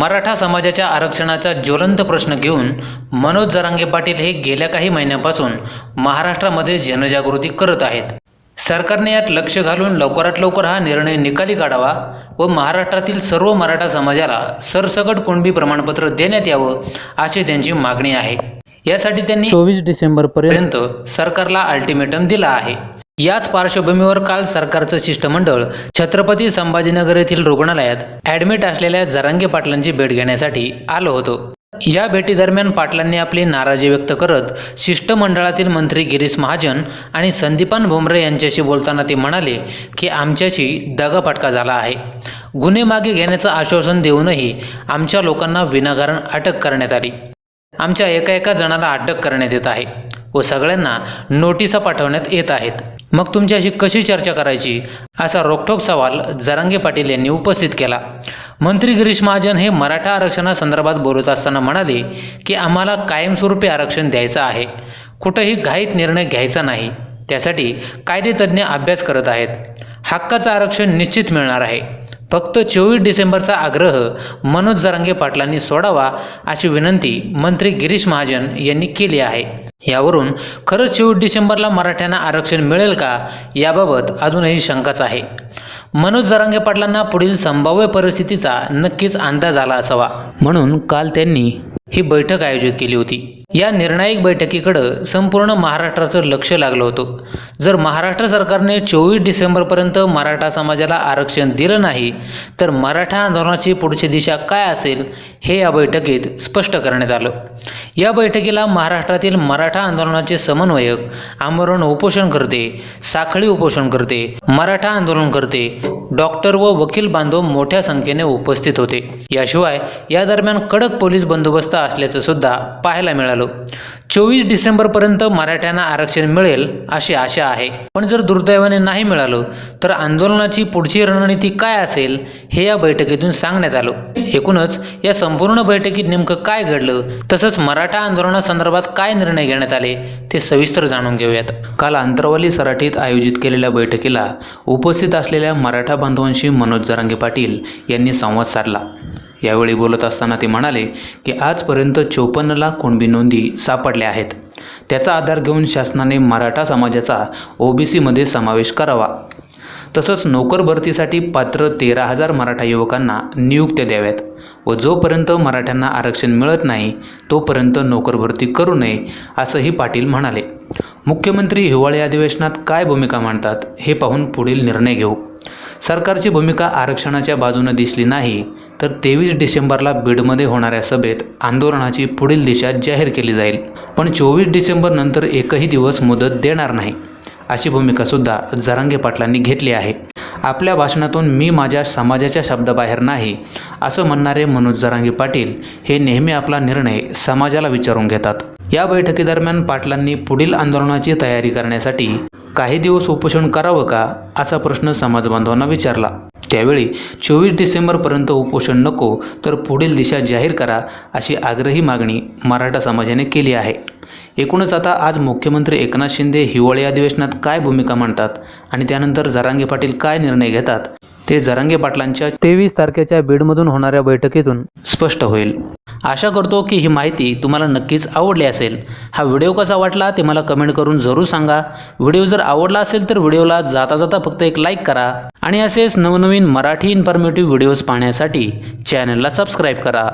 मराठा समाजाच्या आरक्षणाचा ज्वलंत प्रश्न घेऊन मनोज जरांगे पाटील हे गेल्या काही महिन्यांपासून महाराष्ट्रामध्ये जनजागृती करत आहेत. सरकारने यात लक्ष घालून लवकरात लवकर हा निर्णय निकाली काढावा व महाराष्ट्रातील सर्व मराठा समाजाला सरसकट कुणबी प्रमाणपत्र देण्यात यावं अशी त्यांची मागणी आहे. यासाठी त्यांनी चोवीस डिसेंबरपर्यंत सरकारला अल्टिमेटम दिला आहे. याच पार्श्वभूमीवर काल सरकारचं शिष्टमंडळ छत्रपती संभाजीनगर येथील रुग्णालयात ॲडमिट असलेल्या जरांगे पाटलांची भेट घेण्यासाठी आलं होतं. या भेटीदरम्यान पाटलांनी आपली नाराजी व्यक्त करत शिष्टमंडळातील मंत्री गिरीश महाजन आणि संदीपान भुमरे यांच्याशी बोलताना ते म्हणाले की आमच्याशी दगाफटका झाला आहे. गुन्हे मागे घेण्याचं आश्वासन देऊनही आमच्या लोकांना विनाकारण अटक करण्यात आली. आमच्या एका एका जणाला अटक करण्यात येत आहे व सगळ्यांना नोटिसा पाठवण्यात येत आहेत. मग तुमच्याशी कशी चर्चा करायची? असा रोखठोक सवाल जरांगे पाटील यांनी उपस्थित केला. मंत्री गिरीश महाजन हे मराठा आरक्षणासंदर्भात बोलत असताना म्हणाले की आम्हाला कायमस्वरूपी आरक्षण द्यायचं आहे. कुठंही घाईत निर्णय घ्यायचा नाही. त्यासाठी कायदेतज्ञ अभ्यास करत आहेत. हक्काचं आरक्षण निश्चित मिळणार आहे. फक्त चोवीस डिसेंबरचा आग्रह मनोज जरांगे पाटलांनी सोडावा अशी विनंती मंत्री गिरीश महाजन यांनी केली आहे. यावरून खरंच शेवट डिसेंबरला मराठ्यांना आरक्षण मिळेल का? याबाबत अजूनही शंकाच आहे. मनोज जरांगे पाटलांना पुढील संभाव्य परिस्थितीचा नक्कीच अंदाज आला असावा. म्हणून काल त्यांनी ही बैठक आयोजित केली होती. या निर्णायक बैठकीकडं संपूर्ण महाराष्ट्राचं लक्ष लागलं होतं. जर महाराष्ट्र सरकारने चोवीस डिसेंबरपर्यंत मराठा समाजाला आरक्षण दिलं नाही तर मराठा आंदोलनाची पुढची दिशा काय असेल हे या बैठकीत स्पष्ट करण्यात आलं. या बैठकीला महाराष्ट्रातील मराठा आंदोलनाचे समन्वयक आमरण उपोषण करते साखळी उपोषण करते मराठा आंदोलन करते डॉक्टर व वकील बांधव मोठ्या संख्येने उपस्थित होते. याशिवाय या दरम्यान कडक पोलीस बंदोबस्त असल्याचं सुद्धा पाहायला मिळालं. चोवीस डिसेंबरपर्यंत मराठ्यांना आरक्षण मिळेल अशी आशा आहे. पण जर दुर्दैवाने नाही मिळालं तर आंदोलनाची पुढची रणनीती काय असेल हे या बैठकीतून सांगण्यात आलं. एकूणच या संपूर्ण बैठकीत नेमकं काय घडलं तसंच मराठा आंदोलनासंदर्भात काय निर्णय घेण्यात आले ते सविस्तर जाणून घेऊयात. काल आंतरवाली सराठीत आयोजित केलेल्या बैठकीला उपस्थित असलेल्या मराठा बांधवांशी मनोज जरांगे पाटील यांनी संवाद साधला. यावेळी बोलत असताना ते म्हणाले की आजपर्यंत चोपन्न लाख कुणबी नोंदी सापडल्या आहेत. त्याचा आधार घेऊन शासनाने मराठा समाजाचा ओबीसीमध्ये समावेश करावा. तसंच नोकर भरतीसाठी पात्र तेरा हजार मराठा युवकांना नियुक्त्या द्याव्यात व जोपर्यंत मराठ्यांना आरक्षण मिळत नाही तोपर्यंत नोकर भरती करू नये असंही पाटील म्हणाले. मुख्यमंत्री हिवाळी अधिवेशनात काय भूमिका मांडतात हे पाहून पुढील निर्णय घेऊ. सरकारची भूमिका आरक्षणाच्या बाजूने दिसली नाही तर तेवीस डिसेंबरला बीडमध्ये होणाऱ्या सभेत आंदोलनाची पुढील दिशा जाहीर केली जाईल. पण चोवीस डिसेंबर नंतर एकही दिवस मुदत देणार नाही अशी भूमिकासुद्धा जरांगे पाटलांनी घेतली आहे. आपल्या भाषणातून मी माझ्या समाजाच्या शब्दाबाहेर नाही असं म्हणणारे मनोज जरांगे पाटील हे नेहमी आपला निर्णय समाजाला विचारून घेतात. या बैठकीदरम्यान पाटलांनी पुढील आंदोलनाची तयारी करण्यासाठी काही दिवस उपोषण करावं का असा प्रश्न समाजबांधवांना विचारला. त्यावेळी चोवीस डिसेंबरपर्यंत उपोषण नको तर पुढील दिशा जाहीर करा अशी आग्रही मागणी मराठा समाजाने केली आहे. एकूणच आता आज मुख्यमंत्री एकनाथ शिंदे हिवाळी अधिवेशनात काय भूमिका मांडतात आणि त्यानंतर जरांगे पाटील काय निर्णय घेतात ते जरांगे पाटलांच्या तेवीस तारखेच्या बीडमधून होणाऱ्या बैठकीतून स्पष्ट होईल. आशा करतो की ही माहिती तुम्हाला नक्कीच आवडली असेल. हा व्हिडिओ कसा वाटला ते मला कमेंट करून जरूर सांगा. व्हिडिओ जर आवडला असेल तर व्हिडिओला जाता जाता फक्त एक लाईक करा आणि असेच नवनवीन मराठी इन्फॉर्मेटिव्ह व्हिडिओज पाहण्यासाठी चॅनलला सबस्क्राईब करा.